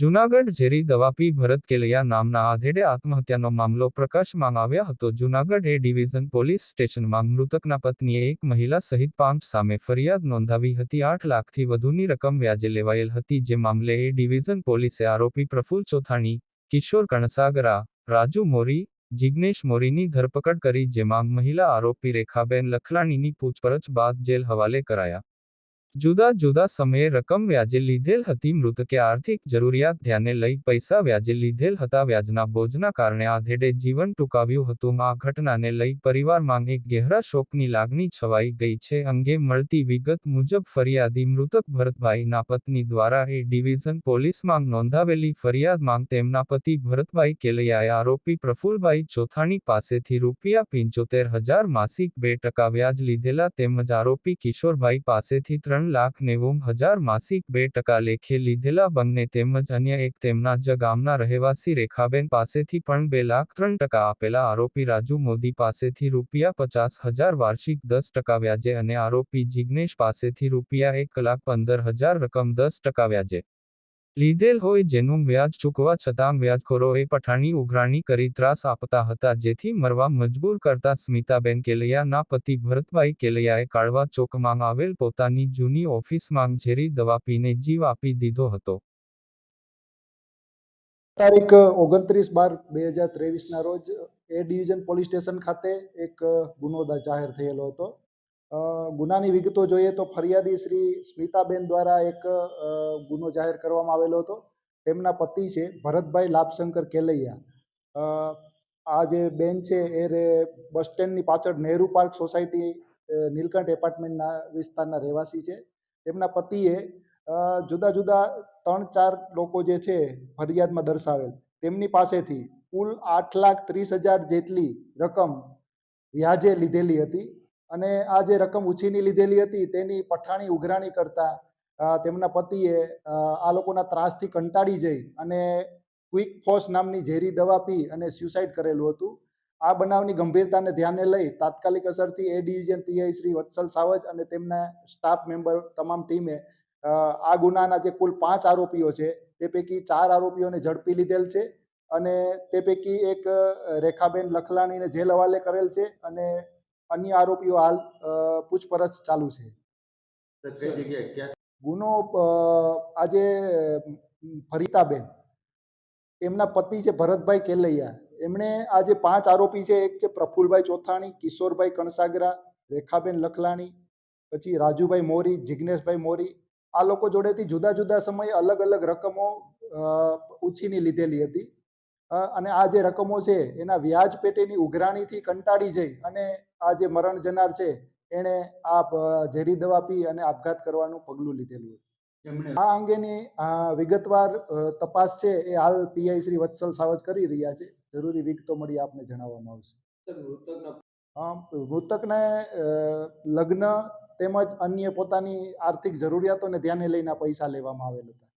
જૂનાગઢ ઝેરી દવા પી ભરત કેલૈયા નામના આધેડે આત્મહત્યાનો મામલો પ્રકાશમાં આવ્યા હતો. જૂનાગઢ એ ડિવિઝન પોલીસ સ્ટેશનમાં મૃતકના પત્નીએ એક મહિલા સહિત પાંચ સામે ફરિયાદ નોંધાવી હતી. આઠ લાખથી વધુની રકમ વ્યાજે લેવાયેલ હતી, જે મામલે એ ડિવિઝન પોલીસે આરોપી પ્રફુલ ચોથાણી, કિશોર કણસાગરા, રાજુ મોરી, જિગ્નેશ મોરીની ધરપકડ કરી, જેમાં મહિલા આરોપી રેખાબેન લખલાણીની પૂછપરછ બાદ જેલ હવાલે કરાયા. જુદા જુદા સમયે રકમ વ્યાજે લીધેલ હતી. મૃતકે આર્થિક જરૂરિયાત ધ્યાને લઈ પૈસા વ્યાજે લીધેલ હતા. વ્યાજના બોજના કારણે આધેડે જીવન ટૂંકાવ્યું હતું. આ ઘટનાને લઈ પરિવારમાં એક ગહેરા શોકની લાગણી છવાઈ ગઈ છે. અંગે મળતી વિગત મુજબ ફરિયાદી મૃતક ભરતભાઈના પત્ની દ્વારા એ ડિવિઝન પોલીસમાં નોંધાવેલી ફરિયાદમાં તેમના પતિ ભરતભાઈ કેલૈયાએ આરોપી પ્રફુલભાઈ ચોથાણી પાસેથી રૂપિયા પંચોતેર હજાર માસિક બે ટકા વ્યાજ લીધેલા તેમજ આરોપી કિશોરભાઈ પાસેથી ત્રણ લાખ નેવું હજાર માસિક બે ટકા લેખે લીધેલા બંને તેમજ અન્ય એક તેમના જ ગામના રહેવાસી રેખાબેન પાસેથી પણ બે લાખ ત્રણ ટકા આપેલા આરોપી રાજુ મોદી પાસેથી રૂપિયા પચાસ હજાર વાર્ષિક દસ ટકા વ્યાજે અને આરોપી જિજ્ઞેશ પાસેથી રૂપિયા એક લાખ પંદર હજાર રકમ દસ ટકા વ્યાજે. લીધેલ હોય જેનું વ્યાજ ચૂકવા છતાં વ્યાજખોરોએ પઠાણી ઉઘરાણી કરી ત્રાસ આપતા હતા જેથી મરવા મજબૂર કરતા સ્મિતાબેન કેલૈયાના પતિ ભરતભાઈ કેલૈયાએ કાળવા ચોકમાં આવેલ પોતાની જૂની ઓફિસમાં ઝેરી દવા પીને જીવ આપી દીધો હતો. તારીખ ઓગણત્રીસ બાર બે હજાર ત્રેવીસના રોજ એ ડિવિઝન પોલીસ સ્ટેશન ખાતે એક ગુનો જાહેર થયેલો હતો. ગુનાની વિગતો જોઈએ તો ફરિયાદી શ્રી સ્મિતાબેન દ્વારા એક ગુનો જાહેર કરવામાં આવેલો હતો. તેમના પતિ છે ભરતભાઈ લાભશંકર કેલૈયા. આ જે બેન છે એ બસ સ્ટેન્ડની પાછળ નહેરુ પાર્ક સોસાયટી નીલકંઠ એપાર્ટમેન્ટના વિસ્તારના રહેવાસી છે. તેમના પતિએ જુદા જુદા ત્રણ ચાર લોકો જે છે ફરિયાદમાં દર્શાવેલ. તેમની પાસેથી કુલ આઠ લાખ ત્રીસ હજાર જેટલી રકમ વ્યાજે લીધેલી હતી. અને આ જે રકમ ઉછીની લીધેલી હતી, તેની પઠાણી ઉઘરાણી કરતા તેમના પતિએ આ લોકોના ત્રાસથી કંટાળી જઈ અને ક્વિક ફોસ નામની ઝેરી દવા પી અને સ્યુસાઇડ કરેલું હતું. આ બનાવની ગંભીરતાને ધ્યાને લઈ તાત્કાલિક અસરથી A division PI Shri Vatsal Savaj અને તેમના સ્ટાફ મેમ્બર તમામ ટીમે આ ગુનાના જે કુલ પાંચ આરોપીઓ છે, તે પૈકી ચાર આરોપીઓને ઝડપી લીધેલ છે અને તે પૈકી એક રેખાબેન લખલાણીને જેલ હવાલે કરેલ છે અને અન્ય આરોપીઓ હાલ પૂછપરછ ચાલુ છે. ગુનો આજે ફરીતાબેન. એમના પતિ છે ભરતભાઈ કેલૈયા. એમણે આ જે પાંચ આરોપી છે. એક છે પ્રફુલભાઈ ચોથાણી કિશોરભાઈ કણસાગરા રેખાબેન લખલાણી પછી રાજુભાઈ મોરી જિગ્નેશભાઈ મોરી. આ લોકો જોડેથી જુદા જુદા સમયે અલગ અલગ રકમો ઉછીની લીધેલી હતી. અને આ જે રકમો છે એના વ્યાજ પેટેની ઉઘરાણીથી કંટાળી જઈ અને આ જે મરણ જનાર છે એણે આ ઝેરી દવા પી અને આપઘાત કરવાનું પગલું લીધેલું હતું. આ અંગેની વિગતવાર તપાસ છે એ હાલ પીઆઈ શ્રી વત્સલ સાવજ કરી રહ્યા છે. જરૂરી વિગતો મળી આપને જણાવવામાં આવશે. મૃતકના લગ્ન તેમજ અન્ય પોતાની આર્થિક જરૂરિયાતોને ધ્યાને લઈને પૈસા લેવામાં આવેલ હતા.